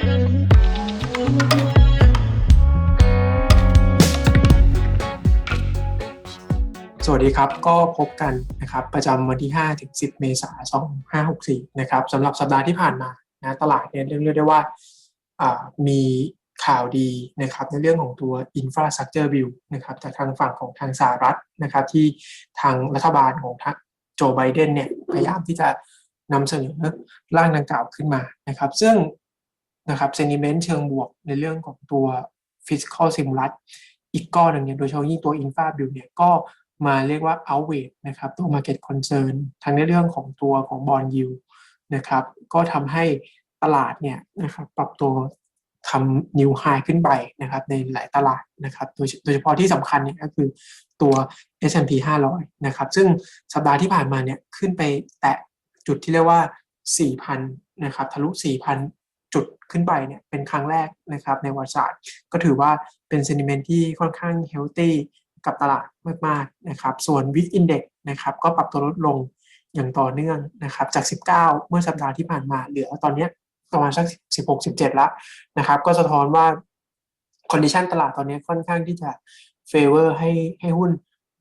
สวัสดีครับ ก็พบกันนะครับประจำวันที่ 5 ถึง 10 เมษายน 2564 นะครับสำหรับสัปดาห์ที่ผ่านมานะตลาดเนี่ยเรียกได้ว่ามีข่าวดีนะครับในเรื่องของตัว infrastructure bill นะครับจากทางฝั่งของทางสหรัฐนะครับที่ทางรัฐบาลของทางโจไบเดนเนี่ยพยายามที่จะนำเสนอร่างดังกล่าวขึ้นมานะครับ ซึ่ง นะครับ sentiment เชิงบวกในเรื่องของตัว fiscal stimulus อีกก้อนหนึ่งเนี่ยโดยเฉพาะยิ่งตัว infra bill เนี่ยก็มาเรียกว่า outweigh นะครับตัว market concern ทางในเรื่องของตัวของ bond yield นะครับก็ทำให้ตลาดเนี่ยนะครับปรับตัวทำ new high ขึ้นไปนะครับในหลายตลาดนะครับโดยโดยเฉพาะที่สำคัญเนี่ยก็คือตัว S&P 500 นะครับ ซึ่งสัปดาห์ที่ผ่านมาเนี่ยขึ้นไปแตะจุดที่เรียกว่า 4,000 นะครับทะลุ4,000 จุดขึ้นไปเนี่ยเป็นครั้งแรกนะครับในประวัติศาสตร์ ก็ถือว่าเป็นเซนิเมนต์ที่ค่อนข้างเฮลตี้กับตลาดมากๆนะครับ ส่วนวิกอินเด็กนะครับก็ปรับตัวลดลงอย่างต่อเนื่องนะครับจาก 19 เมื่อสัปดาห์ที่ผ่านมาเหลือตอนนี้ประมาณสัก 16 17แล้วนะครับ ก็สะท้อนว่าคอนดิชันตลาดตอนนี้ค่อนข้างที่จะเฟเวอร์ให้ให้หุ้น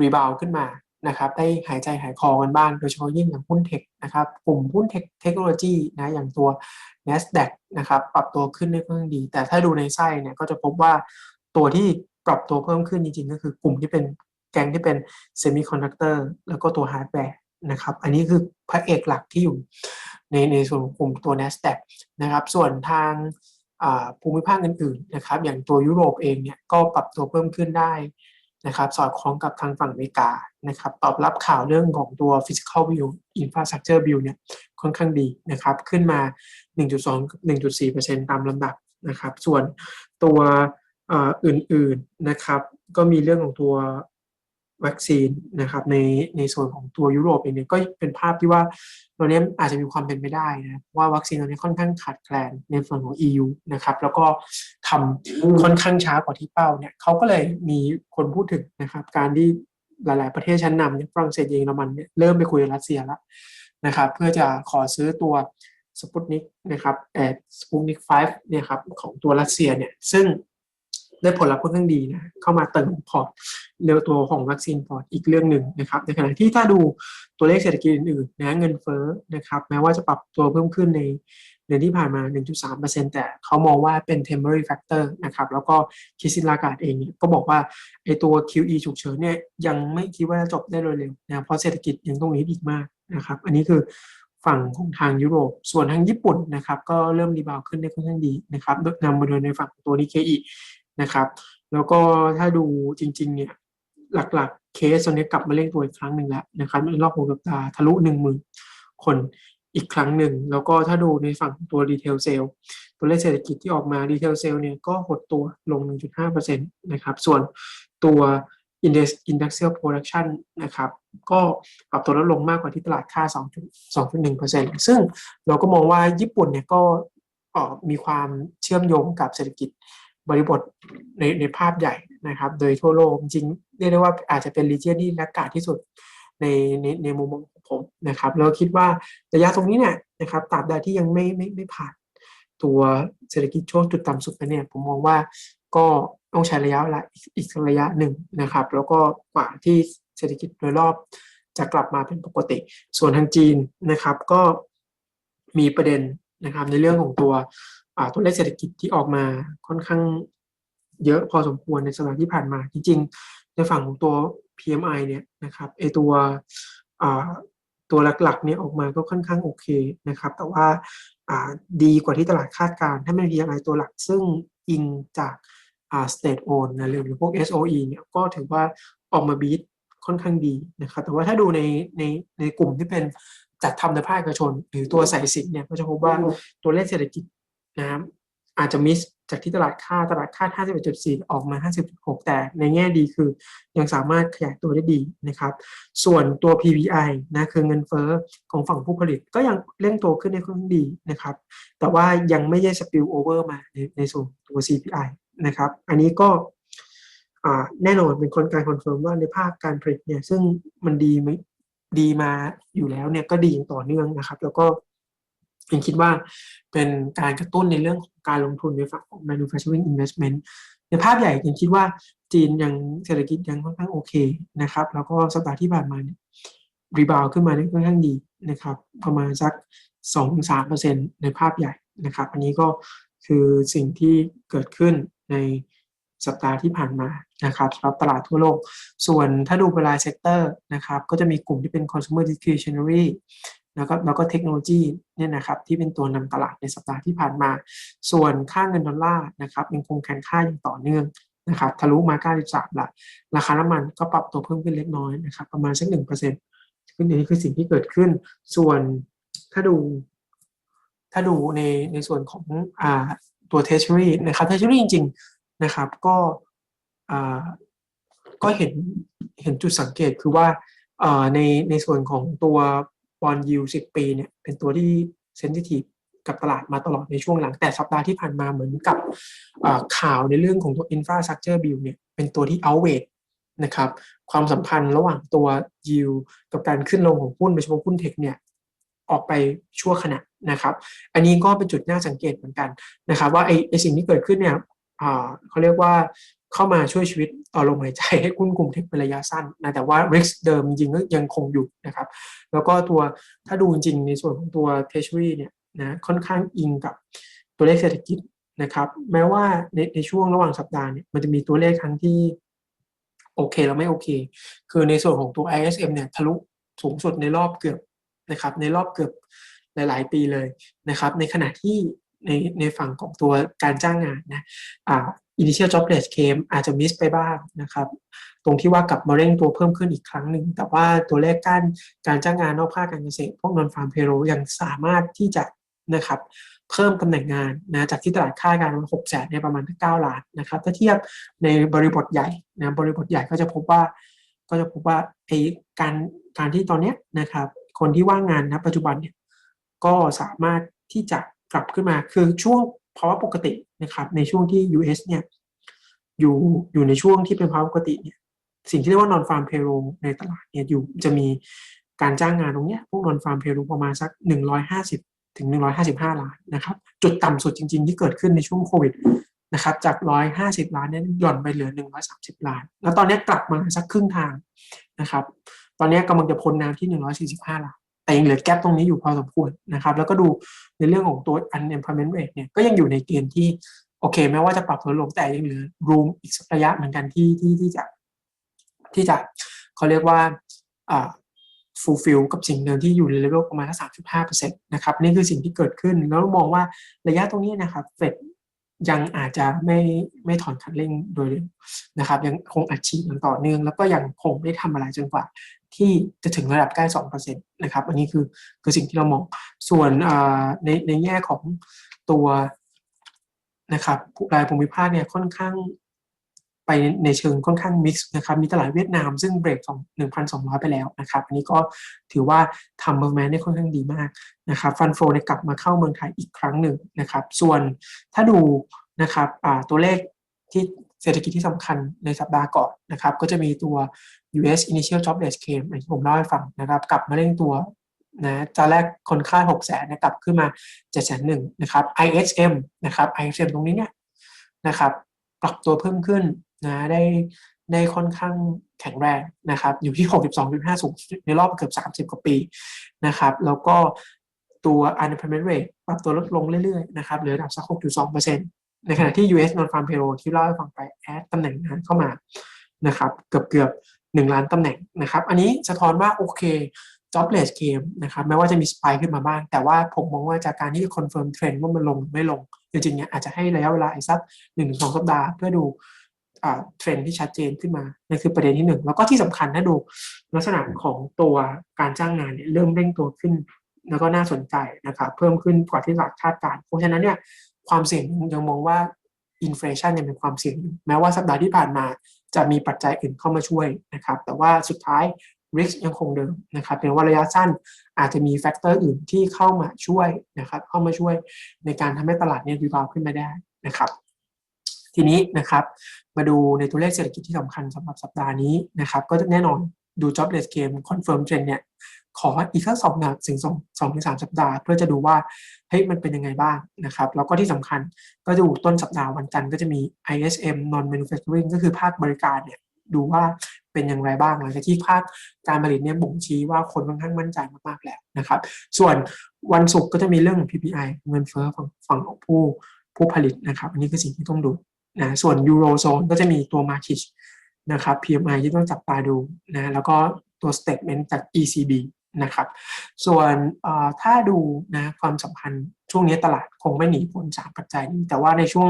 รีบาวขึ้นมา นะครับได้หายใจหายคอกันบ้าง โดยเฉพาะยิ่งอย่างหุ้นเทคนะครับกลุ่มหุ้นเทคเทคโนโลยีนะอย่างตัว NASDAQ นะครับปรับตัวขึ้นได้ค่อนข้างดี แต่ถ้าดูในไส้เนี่ยก็จะพบว่าตัวที่ปรับตัวเพิ่มขึ้นจริงๆ ก็คือกลุ่มที่เป็นแกงที่เป็นเซมิคอนดักเตอร์แล้วก็ตัวฮาร์ดแวร์นะครับอันนี้คือพระเอกหลักที่อยู่ในในส่วนของกลุ่มตัว NASDAQ นะครับส่วนทางภูมิภาคอื่นๆนะครับอย่างตัวยุโรปเองเนี่ยก็ปรับตัวเพิ่มขึ้นได้ นะครับสอดคล้องกับทางฝั่งอเมริกานะครับตอบรับข่าวเรื่องของตัว physical bill infrastructure bill เนี่ยค่อนข้างดีนะครับขึ้นมา 1.2 1.4%ตามลำดับนะครับส่วนตัวอื่นๆนะครับก็มีเรื่องของตัว วัคซีนนะครับในในส่วนของตัวยุโรปเองเนี่ยก็เป็นภาพที่ว่าตอนนี้อาจจะมีความเป็นไปได้นะว่าวัคซีนตอนนี้ค่อนข้างขาดแคลนในส่วนของ EU นะครับแล้วก็ทำค่อนข้างช้ากว่าที่เป้าเนี่ยเขาก็เลยมีคนพูดถึงนะครับการที่หลาย ๆ ประเทศชั้นนำเนี่ยฝรั่งเศสเยอรมันเนี่ยเริ่มไปคุยกับรัสเซียแล้วนะครับเพื่อจะขอซื้อตัวสปุตนิกนะครับเออสปุตนิก5เนี่ยครับของตัวรัสเซียเนี่ยซึ่ง ได้ผลลัพธ์ค่อนข้างดีนะเข้ามาเติมพอร์ตเร็วตัวของวัคซีนพอร์ตอีกเรื่องหนึ่งนะครับ ในขณะที่ถ้าดูตัวเลขเศรษฐกิจอื่นๆนะเงินเฟ้อนะครับ แม้ว่าจะปรับตัวเพิ่มขึ้นในเดือนที่ผ่านมา 1.3%แต่เขามองว่าเป็น temporary factor นะครับ แล้วก็คิสินลากาดเองก็บอกว่าไอตัว QE ฉุกเฉินเนี่ยยังไม่คิดว่าจะจบได้เร็วๆนะเพราะเศรษฐกิจยังต้องนี้อีกมากนะครับ อันนี้คือฝั่งของทางยุโรป ส่วนทางญี่ปุ่นนะครับ ก็เริ่มรีบาวขึ้นได้ค่อนข้างดีนะครับนำมาโดยในฝั่งตัวนิเคอี นะครับ แล้วก็ถ้าดูจริง ๆ เนี่ยหลักๆเคสตอนนี้กลับมาเร่งตัวอีกครั้งหนึ่งแล้วนะครับในรอบหกสัปดาห์ทะลุหนึ่งหมื่นคนอีกครั้งหนึ่ง แล้วก็ถ้าดูในฝั่งตัวรีเทลเซลตัวเลขเศรษฐกิจที่ออกมารีเทลเซลเนี่ยก็หดตัวลง 1.5%นะครับ ส่วนตัว Index Industrial Production นะครับ ก็ปรับตัวลดลงมากกว่าที่ตลาดค่า 2.1%ซึ่งเราก็มองว่าญี่ปุ่นเนี่ยก็มีความเชื่อมโยงกับเศรษฐกิจ บริบทในในภาพใหญ่นะครับ โดยทั่วโลกจริงเรียกได้ว่าอาจจะเป็นรีเจียนที่รักกาที่สุดในในในมุมมองของผมนะครับแล้วคิดว่าระยะตรงนี้เนี่ยนะครับตราบใดที่ยังไม่ไม่ไม่ผ่าน ตัวเศรษฐกิจช่วงจุดต่ำสุดไปเนี่ยผมมองว่าก็ต้องใช้ระยะเวลาอีกระยะหนึ่งนะครับ แล้วก็กว่าที่เศรษฐกิจโดยรอบจะกลับมาเป็นปกติ ส่วนทางจีนนะครับก็มีประเด็นนะครับในเรื่องของตัว ตัวเลขเศรษฐกิจที่ออกมาค่อนข้างเยอะพอสมควรในสัปดาห์ที่ผ่านมา จริง ๆ ในฝั่งของตัว PMI เนี่ยนะครับไอตัวตัวหลักๆเนี่ยออกมาก็ค่อนข้างโอเคนะครับ แต่ว่าดีกว่าที่ตลาดคาดการถ้าไม่ PMI ตัวหลักซึ่งอิงจาก state owned นะหรือพวก SOE เนี่ยก็ถือว่าออกมาบีทค่อนข้างดีนะครับ แต่ว่าถ้าดูในในในกลุ่มที่เป็นจัดทำในภาคเอกชน หรือตัวสายสินเนี่ยก็จะพบว่าตัวเลขเศรษฐกิจ นะครับอาจจะมิสจากที่ตลาดค่าตลาดค่า 51.4 ออกมา 50.6 แต่ในแง่ดีคือยังสามารถขยายตัวได้ดีนะครับ ส่วนตัว PPI นะคือเงินเฟ้อของฝั่งผู้ผลิตก็ยังเร่งตัวขึ้นได้ค่อนข้างดีนะครับ แต่ว่ายังไม่ได้สปิลโอเวอร์มาในในส่วนตัว CPI นะครับ อันนี้ก็แน่นอนเป็นคนการคอนเฟิร์มว่าในภาคการผลิตเนี่ยซึ่งมันดีไหมดีมาอยู่แล้วเนี่ยก็ดีอย่างต่อเนื่องนะครับ แล้วก็ ยังคิดว่าเป็นการกระตุ้นในเรื่องของการลงทุนในฝั่งของ manufacturing investment ในภาพใหญ่ยังคิดว่าจีนยังเศรษฐกิจยังค่อนข้างโอเคนะครับ แล้วก็สัปดาห์ที่ผ่านมาเนี่ยรีบาวขึ้นมาได้ค่อนข้างดีนะครับประมาณสัก2-3%ในภาพใหญ่นะครับ อันนี้ก็คือสิ่งที่เกิดขึ้นในสัปดาห์ที่ผ่านมานะครับสำหรับตลาดทั่วโลก ส่วนถ้าดูเป็นรายเซกเตอร์นะครับ ก็จะมีกลุ่มที่เป็น consumer discretionary แล้วก็แล้วก็เทคโนโลยีเนี่ยนะครับที่เป็นตัวนำตลาดในสัปดาห์ที่ผ่านมา ส่วนค่าเงินดอลลาร์นะครับยังคงแข็งค่าอย่างต่อเนื่องนะครับทะลุมา 93 ละ ราคาน้ำมันก็ปรับตัวเพิ่มขึ้นเล็กน้อยนะครับประมาณสักหนึ่งเปอร์เซ็นต์ขึ้นนี้คือสิ่งที่เกิดขึ้น ส่วนถ้าดู ถ้าดูในในส่วนของอ่าตัว treasury นะครับ treasury จริง ๆนะครับก็อ่าก็เห็นเห็นจุดสังเกตคือว่าอ่าในในส่วนของตัว บอลยูสิบปีเนี่ยเป็นตัวที่เซนซิทีฟกับตลาดมาตลอดในช่วงหลัง แต่สัปดาห์ที่ผ่านมาเหมือนกับข่าวในเรื่องของตัว infrastructure bill เนี่ยเป็นตัวที่ outweigh นะครับความสัมพันธ์ระหว่างตัว yield กับการขึ้นลงของหุ้นโดยเฉพาะหุ้นเทคเนี่ยออกไปชั่วขณะนะครับ อันนี้ก็เป็นจุดน่าสังเกตเหมือนกันนะครับ ว่าไอ้ไอ้สิ่งที่เกิดขึ้นเนี่ยเขาเรียกว่า เข้ามาช่วยชีวิตต่อลมหายใจให้หุ้นกลุ่มเทคเป็นระยะสั้นนะแต่ว่า risk เดิมจริงก็ยังคงอยู่นะครับ แล้วก็ตัวถ้าดูจริงในส่วนของตัว treasury เนี่ยนะค่อนข้างอิงกับตัวเลขเศรษฐกิจนะครับ แม้ว่าในในช่วงระหว่างสัปดาห์เนี่ยมันจะมีตัวเลขทั้งที่โอเคแล้วไม่โอเค คือในส่วนของตัว ISM เนี่ยทะลุสูงสุดในรอบเกือบนะครับ ในรอบเกือบหลาย ๆ ปีเลยนะครับ ในขณะที่ในในฝั่งของตัวการจ้างงานนะอ่า initial jobless claim อาจจะมิสไปบ้างนะครับ ตรงที่ว่ากลับมาเร่งตัวเพิ่มขึ้นอีกครั้งหนึ่ง แต่ว่าตัวเลขการการจ้างงานนอกภาคการเกษตร พวก non farm payroll ยังสามารถที่จะนะครับเพิ่มตำแหน่งงานนะจากที่ตลาดค่าการณ์ว่า6แสนในประมาณ9ล้านนะครับ ถ้าเทียบในบริบทใหญ่นะบริบทใหญ่ก็จะพบว่า ก็จะพบว่าไอการการที่ตอนนี้นะครับ คนที่ว่างงานนะปัจจุบันเนี่ยก็สามารถที่จะกลับขึ้นมาคือช่วง ภาวะปกตินะครับในช่วงที่ US เนี่ยอยู่อยู่ในช่วงที่เป็นภาวะปกติเนี่ยสิ่งที่เรียกว่า non farm payroll ในตลาดเนี่ยอยู่จะมีการจ้างงานตรงเนี้ยพวก non farm payroll ประมาณสัก 150 ถึง 155 ล้านนะครับจุดต่ำสุดจริง ๆ ที่เกิดขึ้นในช่วงโควิดนะครับจาก 150 ล้านเนี่ยหย่อนไปเหลือ 130 ล้าน แล้วตอนนี้กลับมาสักครึ่งทางนะครับตอนนี้กำลังจะพ้นน้ำที่ 145 ล้าน แต่ยังเหลือแกลบตรงนี้อยู่พอสมควรนะครับ แล้วก็ดูในเรื่องของตัว unemployment rate เนี่ยก็ยังอยู่ในเกณฑ์ที่โอเคแม้ว่าจะปรับตัวลงแต่ยังเหลือ room อีกสักระยะเหมือนกันที่ที่ที่จะที่จะเขาเรียกว่าอ่า fulfill กับสิ่งเดิมที่อยู่ในเลเวลประมาณสักสามจุดห้าเปอร์เซ็นต์นะครับนี่คือสิ่งที่เกิดขึ้นแล้วมองว่าระยะตรงนี้นะครับเฟดยังอาจจะไม่ไม่ถอนคันเร่งโดยเร็วนะครับ ยังคงอัดฉีดอย่างต่อเนื่อง แล้วก็ยังคงไม่ทำอะไรจนกว่า ที่จะถึงระดับใกล้สองเปอร์เซ็นต์นะครับ อันนี้คือคือสิ่งที่เรามอง ส่วนในในแง่ของตัวนะครับรายภูมิภาคเนี่ยค่อนข้างไปในเชิงค่อนข้างมิกซ์นะครับมีตลาดเวียดนามซึ่งเบรกของ1,200ไปแล้วนะครับ อันนี้ก็ถือว่าทำเมืองแมนได้ค่อนข้างดีมากนะครับฟันโฟนกลับมาเข้าเมืองไทยอีกครั้งหนึ่งนะครับ ส่วนถ้าดูนะครับตัวเลขที่ เศรษฐกิจที่สำคัญในสัปดาห์ก่อนนะครับ ก็จะมีตัว US Initial Jobless Claim ที่ผมเล่าให้ฟังนะครับ กลับมาเร่งตัวนะจะแรกคนค่า6 0 0 0 0นกลับขึ้นมา7 0 0 0 0นะครับ ISM นะครับ ISM ตรงนี้เนี่ยนะครับ ปรับตัวเพิ่มขึ้นนะได้ได้ค่อนข้างแข็งแรงนะครับ อยู่ที่ 62.5 สูงในรอบเกือบ 30 กว่าปีนะครับ แล้วก็ตัว unemployment rate ปรับตัวลดลงเรื่อยๆนะครับเหลือระดับสัก6.2% ในขณะที่ US non farm payroll ที่เล่าให้ฟังไปแอดตำแหน่งงานเข้ามานะครับเกือบเกือบ1ล้านตำแหน่งนะครับ อันนี้สะท้อนว่าโอเค jobless claim นะครับแม้ว่าจะมีสปายขึ้นมาบ้าง แต่ว่าผมมองว่าจากการที่คอนเฟิร์มเทรนด์ว่ามันลงไม่ลง จริงๆเนี่ยอาจจะให้ระยะเวลาอีกสักหนึ่งสองสัปดาห์เพื่อดูเทรนด์ที่ชัดเจนขึ้นมานั่นคือประเด็นที่หนึ่งแล้วก็ที่สำคัญถ้าดูลักษณะของตัวการจ้างงานเนี่ยเริ่มเร่งตัวขึ้น แล้วก็น่าสนใจนะครับเพิ่มขึ้นกว่าที่ตลาดคาดการณ์เพราะฉะนั้นเนี่ย ความเสี่ยงยังมองว่าอินฟลชันยังเป็นความเสี่ยง แม้ว่าสัปดาห์ที่ผ่านมาจะมีปัจจัยอื่นเข้ามาช่วยนะครับ แต่ว่าสุดท้าย risk ยังคงเดิมนะครับเพียงว่าระยะสั้นอาจจะมีแฟกเตอร์อื่นที่เข้ามาช่วยนะครับ เข้ามาช่วยในการทำให้ตลาดเนี่ยรีบาวขึ้นมาได้นะครับ ทีนี้นะครับ มาดูในตัวเลขเศรษฐกิจที่สำคัญสำหรับสัปดาห์นี้นะครับ ก็แน่นอนดู jobless claim confirm trend เนี่ย ขออีกสักสองนะถึงสองสองถึงสามสัปดาห์ เพื่อจะดูว่าเฮ้ยมันเป็นยังไงบ้างนะครับแล้วก็ที่สำคัญก็ดูต้นสัปดาห์วันจันทร์ก็จะมี ISM non manufacturing ก็คือภาคบริการเนี่ยดูว่าเป็นอย่างไรบ้างหลังจากที่ภาคการผลิตเนี่ยบ่งชี้ว่าคนค่อนข้างมั่นใจมากๆแล้วนะครับ ส่วนวันศุกร์ก็จะมีเรื่องของ PPI เงินเฟ้อฝั่งฝั่งของผู้ผู้ผลิตนะครับ อันนี้คือสิ่งที่ต้องดูนะส่วนยูโรโซนก็จะมีตัวมาคิชนะครับ PMI ที่ต้องจับตาดูนะแล้วก็ตัว statement จาก ECB นะครับ ส่วนถ้าดูนะความสัมพันธ์ช่วงนี้ตลาดคงไม่หนีพ้นจากปัจจัยนี้ แต่ว่าในช่วง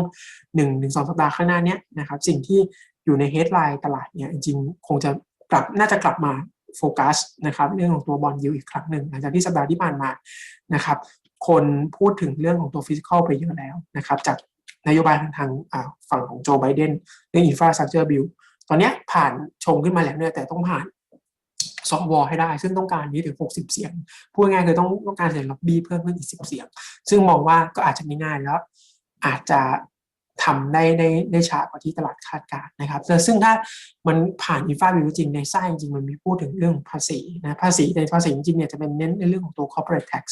1-2สสัปดาห์ข้างหน้านี้นะครับสิ่งที่อยู่ในเฮดไลน์ตลาดเนี่ยจริงๆคงจะกลับน่าจะกลับมาโฟกัสนะครับเรื่องของตัวบอลยูอีกครั้งหนึ่งหลังจากที่สัปดาห์ที่ผ่านมานะครับคนพูดถึงเรื่องของตัวฟิสิกอลไปเยอะแล้วนะครับจากนโยบายทางทางฝั่งของโจไบเดนเรื่องอินฟราสตรักเจอร์บิลตอนนี้ผ่านชงขึ้นมาแล้วเนี่ยแต่ต้องผ่าน สวให้ได้ ซึ่งต้องการนี้ถึง 60 เสียง พูดง่ายคือต้องต้องการเสียงล็อบบี้เพิ่มขึ้นอีก 10 เสียง ซึ่งมองว่าก็อาจจะไม่ง่ายแล้ว อาจจะทำได้ได้ได้ช้ากว่าที่ตลาดคาดการณ์นะครับ ซึ่งถ้ามันผ่านอินฟาบิวจริงในไส้จริงมันมีพูดถึงเรื่องภาษีนะภาษีในภาษีจริงเนี่ยจะเป็นเน้นในเรื่องของตัว corporate tax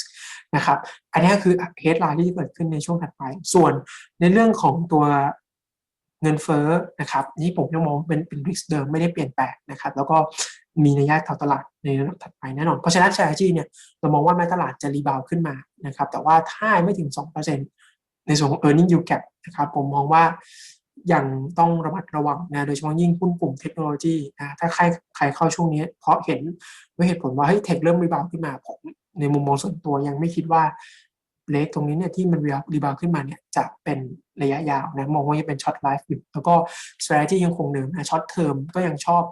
นะครับ อันนี้คือเฮดไลน์ที่เกิดขึ้นในช่วงถัดไป ส่วนในเรื่องของตัวเงินเฟ้อนะครับนี่ผมยังมองเป็นเป็นริสเดิมไม่ได้เปลี่ยนแปลงนะครับ แล้วก็ มีนัยยะต่อตลาดในระดับถัดไปแน่นอน เพราะฉะนั้น strategy เนี่ยเรามองว่าแม้ตลาดจะรีบาวขึ้นมานะครับแต่ว่าถ้าไม่ถึง 2%ในส่วนของ earning yield gap นะครับผมมองว่ายังต้องระมัดระวังนะโดยเฉพาะยิ่งหุ้นกลุ่มเทคโนโลยีนะถ้าใครใครเข้าช่วงนี้ เพราะเห็นด้วยเหตุผลว่าเฮ้ยเทคเริ่มรีบาวขึ้นมาผมในมุมมองส่วนตัวยังไม่คิดว่าเลขตรงนี้เนี่ยที่มันรีบาวขึ้นมาเนี่ยจะเป็นระยะยาวนะมองว่าจะเป็นช็อตไลฟ์อยู่แล้วก็ strategy ยังคงเดิมนะช็อตเทอมก็ยังชอบ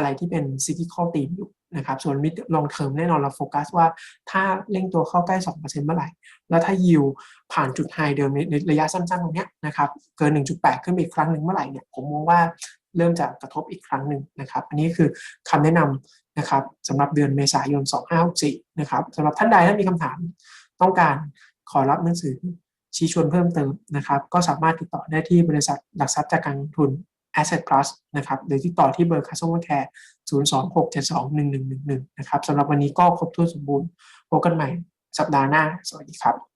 อะไรที่เป็น cyclical theme อยู่นะครับส่วน mid long term แน่นอนเราโฟกัสว่าถ้าเร่งตัวเข้าใกล้ 2%เมื่อไหร่ แล้วถ้ายิวผ่านจุดไฮเดิมในระยะสั้นๆ ตรงนี้นะครับเกิน 1.8 ขึ้นไปอีกครั้งหนึ่งเมื่อไหร่เนี่ยผมมองว่าเริ่มจะกระทบอีกครั้งหนึ่งนะครับ อันนี้คือคำแนะนำนะครับสำหรับเดือนเมษายน 2564 นะครับสำหรับท่านใดถ้ามีคำถามต้องการขอรับหนังสือชี้ชวนเพิ่มเติมนะครับ ก็สามารถติดต่อได้ที่บริษัทหลักทรัพย์จากการทุน Asset Plus นะครับหรือที่ต่อที่เบอร์ Customer Care 026721111 นะครับสำหรับวันนี้ก็ครบถ้วนสมบูรณ์พบกันใหม่สัปดาห์หน้า สวัสดีครับ